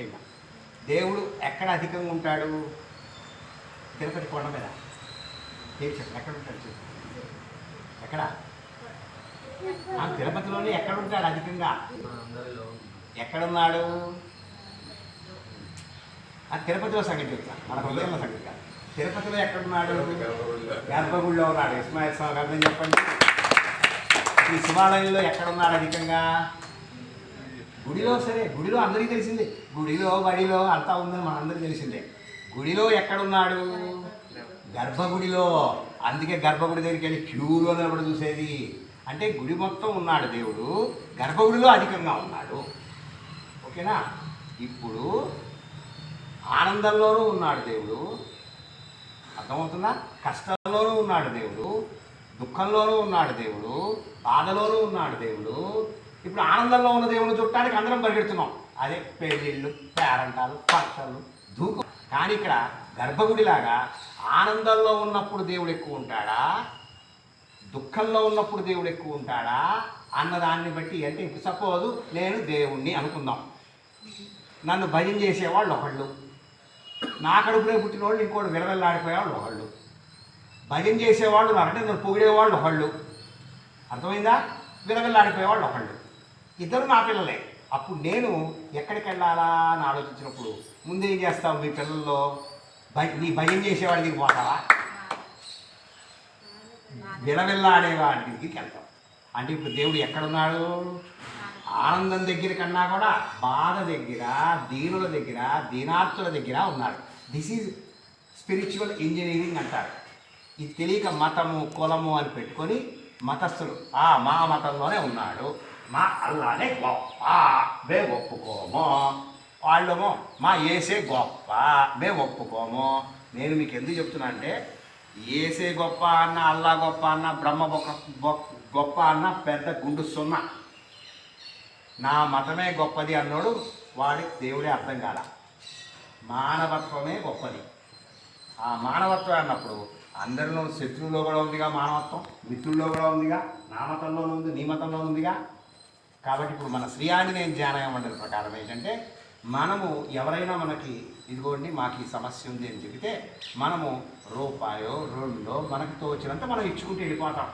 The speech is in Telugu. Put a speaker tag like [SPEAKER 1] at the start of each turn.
[SPEAKER 1] ముఖ్యంగా దేవుడు ఎక్కడ అధికంగా ఉంటాడు? తిరుపతి కొండ మీద. పేరు చెప్పండి. ఎక్కడ ఉంటాడు చెప్పు ఎక్కడ? తిరుపతిలోనే ఎక్కడ ఉంటాడు అధికంగా? ఎక్కడున్నాడు? ఆ తిరుపతిలో సంగతి చెప్తా. మన హృదయంలో సంగతి కాదు. తిరుపతిలో ఎక్కడున్నాడు? గర్భగుడిలో ఉన్నాడు. ఇస్మాయిల్ స్వామి గారు చెప్పండి. ఈ శివాలయంలో ఎక్కడున్నాడు అధికంగా? గుడిలో సరే గుడిలో అందరికీ తెలిసిందే. గుడిలో బడిలో అంతా ఉందని మనందరికీ తెలిసిందే. గుడిలో ఎక్కడున్నాడు? గర్భగుడిలో. అందుకే గర్భగుడి దగ్గరికి వెళ్ళి క్యూలో నిలబడి చూసేది. అంటే గుడి మొత్తం ఉన్నాడు దేవుడు. గర్భగుడిలో అధికంగా ఉన్నాడు. ఓకేనా? ఇప్పుడు ఆనందంలోనూ ఉన్నాడు దేవుడు. అర్థమవుతుందా? కష్టంలోనూ ఉన్నాడు దేవుడు. దుఃఖంలోనూ ఉన్నాడు దేవుడు. బాధలోనూ ఉన్నాడు దేవుడు. ఇప్పుడు ఆనందంలో ఉన్న దేవుని చుట్టానికి అందరం పరిగెడుతున్నాం. అదే పెళ్ళిళ్ళు పేరంటాలు పక్షాలు దూకు కానీ ఇక్కడ గర్భగుడిలాగా ఆనందంలో ఉన్నప్పుడు దేవుడు ఎక్కువ ఉంటాడా? దుఃఖంలో ఉన్నప్పుడు దేవుడు ఎక్కువ ఉంటాడా? అన్నదాన్ని బట్టి అంటే ఇప్పుడు సపోజ్ నేను దేవుణ్ణి అనుకుందాం. నన్ను భజన చేసేవాళ్ళు ఒకళ్ళు. నా కడుపులో పుట్టిన వాళ్ళు ఇంకోటి విరవెల్లాడిపోయేవాళ్ళు ఒకళ్ళు. భజన చేసేవాళ్ళు అంటే నన్ను పొగిడేవాళ్ళు ఒకళ్ళు. అర్థమైందా? విరవెల్లాడిపోయేవాళ్ళు ఒకళ్ళు. ఇద్దరు నా పిల్లలే. అప్పుడు నేను ఎక్కడికి వెళ్ళాలా అని ఆలోచించినప్పుడు ముందేం చేస్తావు మీ పిల్లల్లో? నీ భయం చేసేవాడి దగ్గరికి పోతావా? విలవిల్లాడేవాడి దగ్గరికి వెళ్తాం. అంటే ఇప్పుడు దేవుడు ఎక్కడున్నాడు? ఆనందం దగ్గర కన్నా కూడా బాధ దగ్గర దీనుల దగ్గర దీనార్థుల దగ్గర ఉన్నాడు. దిస్ ఈజ్ స్పిరిచువల్ ఇంజనీరింగ్ అంటారు. ఇది తెలియక మతము కులము అని పెట్టుకొని మతస్థులు ఆ మా మతంలోనే ఉన్నాడు. మా అల్లానే గొప్ప మేము ఒప్పుకోము. వాళ్ళేమో మా ఏసే గొప్ప మేము ఒప్పుకోము. నేను మీకు ఎందుకు చెప్తున్నా అంటే ఏసే గొప్ప అన్న అల్లా గొప్ప అన్న బ్రహ్మ గొప్ప గొప్ప- గొప్ప అన్న పెద్ద గుండు సున్నా. నా మతమే గొప్పది అన్నోడు వాడి దేవుడే అర్థం కాల. మానవత్వమే గొప్పది. ఆ మానవత్వం అన్నప్పుడు అందరిలో శత్రువులో కూడా ఉందిగా మానవత్వం మిత్రుల్లో కూడా ఉందిగా నా మతంలోనూ ఉంది నీ మతంలో ఉందిగా. కాబట్టి ఇప్పుడు మన శ్రీ ఆంజనేయ ధ్యాన మండలి ప్రకారం ఏంటంటే మనము ఎవరైనా మనకి ఇదిగోండి మాకు ఈ సమస్య ఉంది అని చెబితే మనము రూపాయో రెండో మనకు తోచినంత మనం ఇచ్చుకుంటూ వెళ్ళిపోతాం.